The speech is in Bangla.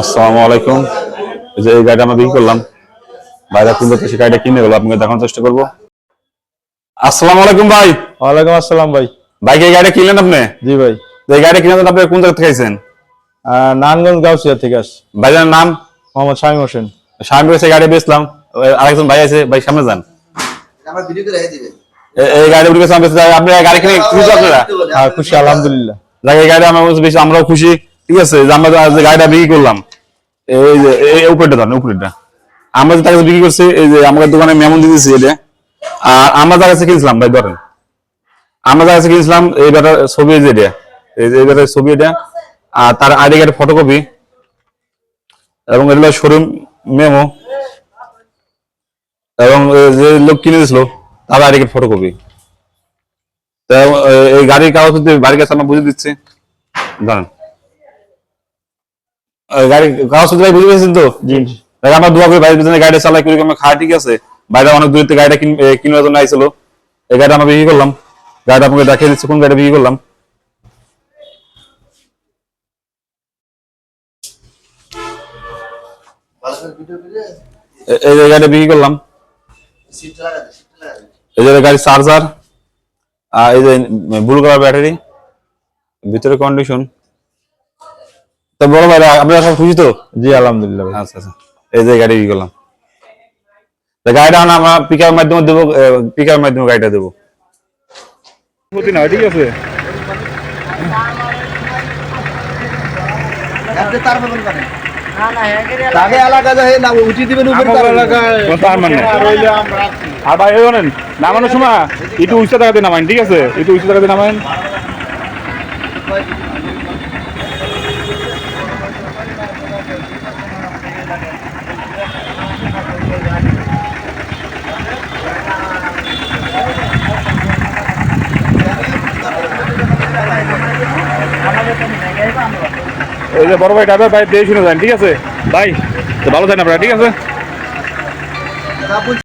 আসসালামু আলাইকুম। এই যে এই গাড়িটা আমরা বিক্রি করলাম কিনতে তো গাড়িটা কিনে গেল আপনাকে দেখানোর চেষ্টা করব। আসসালামু আলাইকুম ভাই। ওয়ালাইকুম আসসালাম ভাই। ভাই এই গাড়িটা কিনলেন আপনি? জি ভাই। এই গাড়িটা আপনি কোন জায়গা থেকে আইছেন? আহ, নারায়ণগঞ্জ গাউসিয়া থেকে আস নাম? মোহাম্মদ শামীম হোসেন। কাছে গাড়ি বেচলাম। আরেকজন ভাই আছে ভাই সামনে যান। আমার ভিডিও করে দিবেন এই গাড়ি উঠে গেছে আপনি গাড়ি কিনে খুশি আপনারা? হ্যাঁ খুশি আলহামদুলিল্লাহ। এই গাড়ি আমার বেশি আমরাও খুশি। ঠিক আছে, যে আমরা যে গাড়িটা বিক্রি করলাম। এই যে, এই উপরেটা ধরেন উপরেটা আমরা যে তার কাছে বিক্রি করছি, এই যে আমাদের দোকানে মেমন দিতেছি এটা। আর আমরা যার কাছে কিনছিলাম, ভাই, ধরেন। আমরা যার কাছে কিনছিলাম, এই ব্যাটার ছবি যে এটা। এই যে ব্যাটার ছবি এটা। আর তার আইডি কার্ডের ফটোকপি। এবং এটা শোরুম মেমো এবং যে লোক কিনে দিয়েছিল, তার আইডি কার্ড, ফটোকপি। তো এই গাড়ির কাগজ বাড়ির কাছে আমরা বুঝে দিচ্ছি। এই গাড়ি ভাই বুঝে পেয়েছেন তো? জি। আমরা দোয়া করি বাইরের পিছনে গাড়িটা চালাই করি আমরা খাওয়া ঠিক আছে। বাইরে অনেক দূর থেকে গাড়িটা কিন- কিনার জন্য আইছিল। এই গাড়িটা আমরা বিক্রি করলাম। গাড়িটা আপনাকে দেখিয়ে দিচ্ছি কোন গাড়ি বিক্রি করলাম। এই যে গাড়িটা বিক্রি করলাম। এই যে গাড়ির চার্জার আর এই যে ব্লু কালার ব্যাটারি ভিতরে কন্ডিশন তো বড় ভাই আপনারা সব খুশি তো? জি আলহামদুলিল্লাহ আচ্ছা আচ্ছা। এই যে গাড়ি বিক্রি করলাম। গাড়িটা আমরা আমরা পিকআপ মাধ্যমে দেবো পিকআপ মাধ্যমে গাড়িটা দেবো। ঠিক আছে? মানে। নামানোর সময় একটু উঁচু টাকাতে নামাইন ঠিক আছে? একটু উঁচু টাকাতে নামাইন। এই যে বড় ভাই ড্রাইভার ভাই, দিয়ে শুনে যান, ঠিক আছে? ভাই, তো ভালো থাকেন আপনারা, ঠিক আছে?